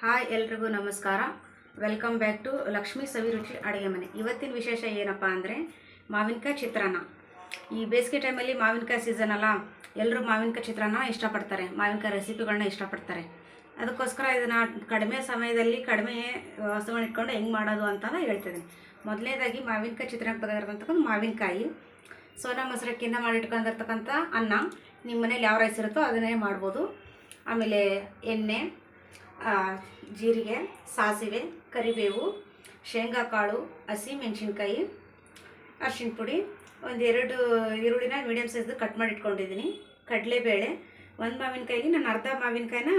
Hi ಎಲ್ರಿಗೂ ನಮಸ್ಕಾರ. Welcome back to Lakshmi Saviruchi ಅಡುಗೆ ಮನೆ. ಇವತ್ತಿನ ವಿಶೇಷ ಏನಪ್ಪ ಅಂದರೆ ಮಾವಿನಕಾಯಿ ಚಿತ್ರಾನ್ನ. ಈ ಬೇಸಿಗೆ ಟೈಮಲ್ಲಿ ಮಾವಿನಕಾಯಿ ಸೀಸನ್ ಅಲ್ಲ ಎಲ್ಲರೂ ಮಾವಿನಕಾಯಿ ಚಿತ್ರಾನ್ನ ಇಷ್ಟಪಡ್ತಾರೆ, ಮಾವಿನಕಾಯಿ ರೆಸಿಪಿಗಳನ್ನ ಇಷ್ಟಪಡ್ತಾರೆ. ಅದಕ್ಕೋಸ್ಕರ ಇದನ್ನು ಕಡಿಮೆ ಸಮಯದಲ್ಲಿ ಕಡಿಮೆ ವಸ್ತುಗಳನ್ನ ಇಟ್ಕೊಂಡು ಹೆಂಗೆ ಮಾಡೋದು ಅಂತ ಹೇಳ್ತಿದ್ದೀನಿ. ಮೊದಲನೇದಾಗಿ ಮಾವಿನಕಾಯಿ ಚಿತ್ರಾನ್ನ ಬೇಕಾಗಿರ್ತಕ್ಕಂಥ ಮಾವಿನಕಾಯಿ. ಸೋನಾ ಮೊಸರಕ್ಕಿಂತ ಮಾಡಿಟ್ಕೊಂಡಿರ್ತಕ್ಕಂಥ ಅನ್ನ. ನಿಮ್ಮ ಮನೇಲಿ ಯಾವ ರೈಸ್ ಇರುತ್ತೋ ಅದನ್ನೇ ಮಾಡ್ಬೋದು. ಆಮೇಲೆ ಎಣ್ಣೆ ಜೀರಿಗೆ, ಸಾಸಿವೆ, ಕರಿಬೇವು, ಶೇಂಗಾ ಕಾಳು, ಹಸಿ ಮೆಣಸಿನ್ಕಾಯಿ, ಅರ್ಶಿಣ ಪುಡಿ ಒಂದೆರಡು ಈರುಳ್ಳಿನ ಮೀಡಿಯಮ್ ಸೈಜ್ದು ಕಟ್ ಮಾಡಿ ಇಟ್ಕೊಂಡಿದ್ದೀನಿ. ಕಡಲೆಬೇಳೆ, ಒಂದು ಮಾವಿನಕಾಯಿಗೆ ನಾನು ಅರ್ಧ ಮಾವಿನಕಾಯಿನ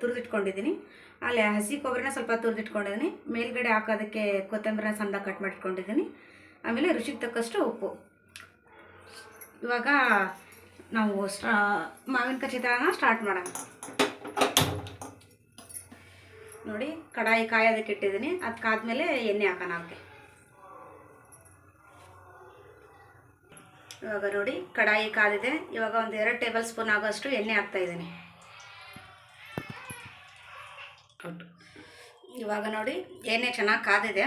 ತುರಿದಿಟ್ಕೊಂಡಿದ್ದೀನಿ. ಅಲ್ಲಿ ಹಸಿ ಕೊಬ್ಬರಿನ ಸ್ವಲ್ಪ ತುರಿದಿಟ್ಕೊಂಡಿದ್ದೀನಿ. ಮೇಲ್ಗಡೆ ಹಾಕೋದಕ್ಕೆ ಕೊತ್ತಂಬರಿನ ಸಂದ ಕಟ್ ಮಾಡಿಟ್ಕೊಂಡಿದ್ದೀನಿ ಆಮೇಲೆ ರುಚಿಗೆ ತಕ್ಕಷ್ಟು ಉಪ್ಪು. ಇವಾಗ ನಾವು ಸ್ಟಾ, ಮಾವಿನಕಾಯಿ ಚಿತ್ರಾನ್ನ ಸ್ಟಾರ್ಟ್ ಮಾಡೋಣ. ನೋಡಿ ಕಡಾಯಿ ಕಾಯೋದಕ್ಕೆ ಇಟ್ಟಿದ್ದೀನಿ. ಅದು ಕಾದ್ಮೇಲೆ ಎಣ್ಣೆ ಹಾಕೋಣ ಅದಕ್ಕೆ ಇವಾಗ ನೋಡಿ ಕಡಾಯಿ ಕಾದಿದೆ. ಇವಾಗ ಒಂದು ಎರಡು ಟೇಬಲ್ ಸ್ಪೂನ್ ಆಗೋಷ್ಟು ಎಣ್ಣೆ ಹಾಕ್ತಾ ಇದ್ದೀನಿ. ಇವಾಗ ನೋಡಿ ಎಣ್ಣೆ ಚೆನ್ನಾಗಿ ಕಾದಿದೆ.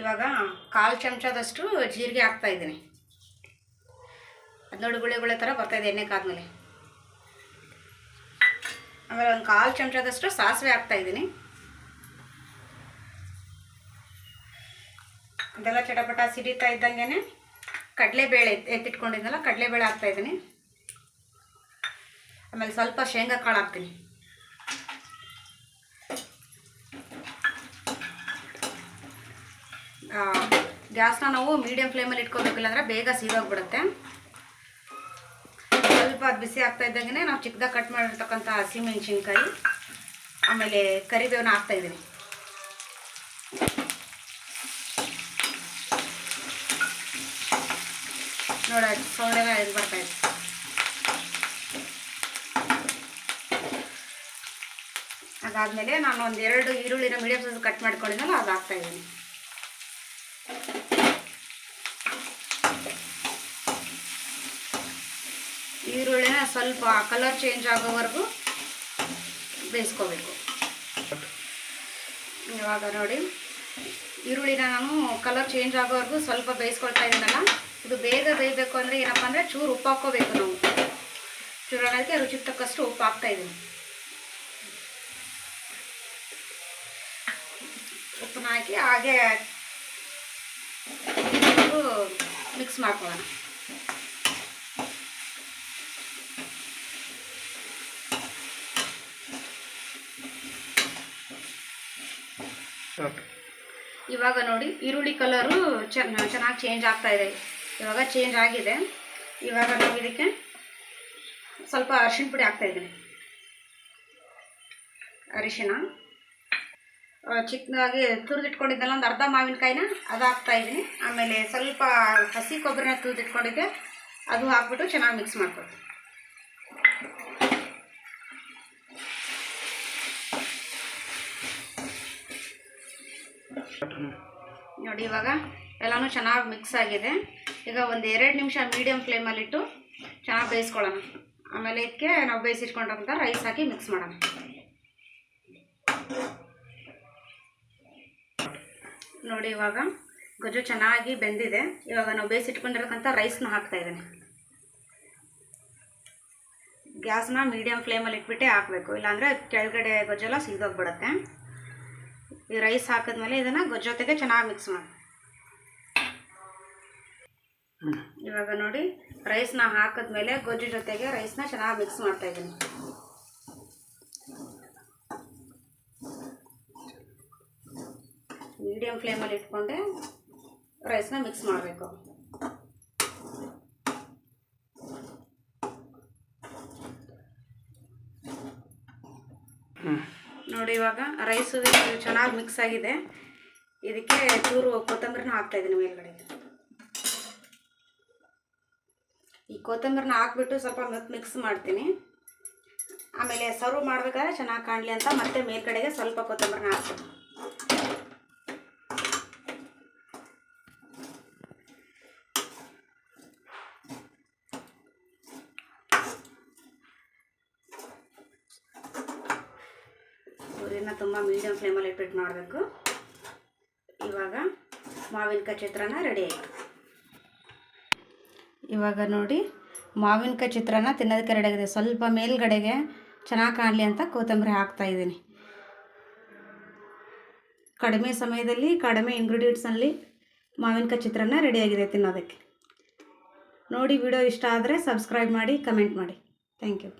ಇವಾಗ ಕಾಲು ಚಮಚದಷ್ಟು ಜೀರಿಗೆ ಹಾಕ್ತಾ ಇದ್ದೀನಿ. ಅದು ನೋಡಿ ಗುಳೆ ಗುಳೆ ಥರ ಬರ್ತಾಯಿದೆ ಎಣ್ಣೆ ಕಾದ್ಮೇಲೆ. ಆಮೇಲೆ ಒಂದು ಕಾಲು ಚಮಚದಷ್ಟು ಸಾಸಿವೆ ಹಾಕ್ತಾ ಇದ್ದೀನಿ. ಅದೆಲ್ಲ ಚಟಪಟ ಸಿಡಿತಾ ಇದ್ದಂಗೆ ಕಡಲೆಬೇಳೆ ಎತ್ತಿಟ್ಕೊಂಡಿದ್ನಲ್ಲ, ಕಡಲೆಬೇಳೆ ಹಾಕ್ತಾ ಇದ್ದೀನಿ. ಆಮೇಲೆ ಸ್ವಲ್ಪ ಶೇಂಗಾ ಕಾಳು ಹಾಕ್ತೀನಿ. ಗ್ಯಾಸ್ನ ನಾವು ಮೀಡಿಯಮ್ ಫ್ಲೇಮಲ್ಲಿ ಇಟ್ಕೋಬೇಕಿಲ್ಲ ಅಂದರೆ ಬೇಗ ಸೀದೋಗ್ಬಿಡುತ್ತೆ. ಸ್ವಲ್ಪ ಅದು ಬಿಸಿ ಆಗ್ತಾ ಇದ್ದಂಗೆ ನಾವು ಚಿಕ್ಕದಾಗಿ ಕಟ್ ಮಾಡಿರ್ತಕ್ಕಂಥ ಹಸಿಮೆಣ್ಸಿನ್ಕಾಯಿ, ಆಮೇಲೆ ಕರಿಬೇವನ್ನ ಹಾಕ್ತಾ ಇದ್ದೀನಿ. ನೋಡ ಸೌಂಡೆಲ್ಲ ಇದು ಬರ್ತಾ ಇದೆ ಅದಾದಮೇಲೆ ನಾನು ಒಂದು ಎರಡು ಈರುಳ್ಳಿನ ಮೀಡಿಯಮ್ ಸೈಜ್ ಕಟ್ ಮಾಡ್ಕೊಂಡಿದ್ದಲ್ಲ ಅದು ಹಾಕ್ತಾ ಈರುಳ್ಳಿನ ಸ್ವಲ್ಪ ಕಲರ್ ಚೇಂಜ್ ಆಗೋವರೆಗೂ ಬೇಯಿಸ್ಕೋಬೇಕು. ಇವಾಗ ನೋಡಿ, ಈರುಳ್ಳಿನ ನಾನು ಕಲರ್ ಚೇಂಜ್ ಆಗೋವರೆಗೂ ಸ್ವಲ್ಪ ಬೇಯಿಸ್ಕೊಳ್ತಾ ಇದ್ದೀನಲ್ಲ, ಇದು ಬೇಗ ಬೇಯಬೇಕು ಅಂದರೆ ಏನಪ್ಪ ಅಂದರೆ ಚೂರು ಉಪ್ಪು ಹಾಕ್ಕೋಬೇಕು ನಾವು. ಚೂರು ರುಚಿ ರುಚಿಗೆ ತಕ್ಕಷ್ಟು ಉಪ್ಪು ಹಾಕ್ತಾ ಇದ್ದೀನಿ. ಉಪ್ಪನ್ನ ಹಾಕಿ ಹಾಗೆ ಮಿಕ್ಸ್ ಮಾಡ್ಕೊಳ್ಳೋಣ. ಇವಾಗ ನೋಡಿ, ಈರುಳ್ಳಿ ಕಲರು ಚೆನ್ನ ಚೆನ್ನಾಗಿ ಚೇಂಜ್ ಆಗ್ತಾ ಇದೆ. ಇವಾಗ ಚೇಂಜ್ ಆಗಿದೆ. ಇವಾಗ ನಾವು ಇದಕ್ಕೆ ಸ್ವಲ್ಪ ಅರಿಶಿನ ಪುಡಿ ಹಾಕ್ತಾ ಇದ್ದೀನಿ. ಅರಿಶಿಣ. ಚಿಕ್ಕದಾಗಿ ತುರಿದಿಟ್ಕೊಂಡಿದ್ದಲ್ಲ ಒಂದು ಅರ್ಧ ಮಾವಿನಕಾಯಿನ ಅದು ಹಾಕ್ತಾ ಇದ್ದೀನಿ. ಆಮೇಲೆ ಸ್ವಲ್ಪ ಹಸಿ ಕೊಬ್ಬರಿನ ತುರಿದಿಟ್ಕೊಂಡಿದ್ದೆ. ಅದು ಹಾಕ್ಬಿಟ್ಟು ಚೆನ್ನಾಗಿ ಮಿಕ್ಸ್ ಮಾಡ್ಕೊಳ್ತೀನಿ. ನೋಡಿ, ಇವಾಗ ಎಲ್ಲನೂ ಚೆನ್ನಾಗಿ ಮಿಕ್ಸ್ ಆಗಿದೆ. ಈಗ ಒಂದು ಎರಡು ನಿಮಿಷ ಮೀಡಿಯಮ್ ಫ್ಲೇಮಲ್ಲಿಟ್ಟು ಚೆನ್ನಾಗಿ ಬೇಯಿಸ್ಕೊಳ್ಳೋಣ. ಆಮೇಲೆ ಇದಕ್ಕೆ ನಾವು ಬೇಯಿಸಿಟ್ಕೊಂಡಂಥ ರೈಸ್ ಹಾಕಿ ಮಿಕ್ಸ್ ಮಾಡೋಣ. ನೋಡಿ, ಇವಾಗ ಗೊಜ್ಜು ಚೆನ್ನಾಗಿ ಬೆಂದಿದೆ. ಇವಾಗ ನಾವು ಬೇಯಿಸಿಟ್ಕೊಂಡಿರೋಕ್ಕಂಥ ರೈಸ್ನ ಹಾಕ್ತಾ ಇದ್ದೀನಿ. ಗ್ಯಾಸ್ನ ಮೀಡಿಯಮ್ ಫ್ಲೇಮಲ್ಲಿ ಇಟ್ಬಿಟ್ಟೆ ಹಾಕಬೇಕು. ಇಲ್ಲಾಂದರೆ ಕೆಳಗಡೆ ಗೊಜ್ಜೆಲ್ಲ ಸಿಗೋಗ್ಬಿಡುತ್ತೆ ಈ ರೈಸ್ ಹಾಕಿದ್ಮೇಲೆ ಇದನ್ನು ಜೊತೆಗೆ ಚೆನ್ನಾಗಿ ಮಿಕ್ಸ್ ಮಾಡಿ. ಇವಾಗ ನೋಡಿ ರೈಸ್ನ ಹಾಕಿದ್ಮೇಲೆ ಗೊಜ್ಜು ಜೊತೆಗೆ ರೈಸ್ನ ಚೆನ್ನಾಗಿ ಮಿಕ್ಸ್ ಮಾಡ್ತಾ ಇದ್ದೀನಿ ಮೀಡಿಯಮ್ ಫ್ಲೇಮಲ್ಲಿ ಇಟ್ಕೊಂಡೆ ರೈಸ್ನ ಮಿಕ್ಸ್ ಮಾಡಬೇಕು. ನೋಡಿ ಇವಾಗ ರೈಸು ಚೆನ್ನಾಗಿ ಮಿಕ್ಸ್ ಆಗಿದೆ. ಇದಕ್ಕೆ ಚೂರು ಕೊತ್ತಂಬರಿನ ಹಾಕ್ತಾ ಇದ್ದೀನಿ ಮೇಲ್ಗಡೆ. ಈ ಕೊತ್ತಂಬರಿನ ಹಾಕ್ಬಿಟ್ಟು ಸ್ವಲ್ಪ ಮತ್ತೆ ಮಿಕ್ಸ್ ಮಾಡ್ತೀನಿ. ಆಮೇಲೆ ಸರ್ವ್ ಮಾಡಬೇಕಾದ್ರೆ ಚೆನ್ನಾಗಿ ಕಾಣಲಿ ಅಂತ ಮತ್ತೆ ಮೇಲ್ಗಡೆಗೆ ಸ್ವಲ್ಪ ಕೊತ್ತಂಬರಿನ ಹಾಕ್ತೀನಿ. ಉರಿನ ತುಂಬ ಮೀಡಿಯಮ್ ಫ್ಲೇಮಲ್ಲಿ ಇಟ್ಬಿಟ್ಟು ಮಾಡಬೇಕು. ಇವಾಗ ಮಾವಿನಕಾಯಿ ಚಿತ್ರಾನ್ನ ರೆಡಿ ಆಯಿತು. ಇವಾಗ ನೋಡಿ, ಮಾವಿನಕಾಯಿ ಚಿತ್ರಾನ್ನ ತಿನ್ನೋದಕ್ಕೆ ರೆಡಿ ಆಗಿದೆ. ಸ್ವಲ್ಪ ಮೇಲ್ಗಡೆಗೆ ಚೆನ್ನಾಗಿ ಕಾಣಲಿ ಅಂತ ಕೊತ್ತಂಬರಿ ಹಾಕ್ತಾ ಇದ್ದೀನಿ. ಕಡಿಮೆ ಸಮಯದಲ್ಲಿ, ಕಡಿಮೆ ಇಂಗ್ರೀಡಿಯೆಂಟ್ಸಲ್ಲಿ ಮಾವಿನಕಾಯಿ ಚಿತ್ರಾನ್ನ ರೆಡಿಯಾಗಿದೆ ತಿನ್ನೋದಕ್ಕೆ. ನೋಡಿ ವಿಡಿಯೋ ಇಷ್ಟ ಆದರೆ ಸಬ್ಸ್ಕ್ರೈಬ್ ಮಾಡಿ ಕಮೆಂಟ್ ಮಾಡಿ. Thank you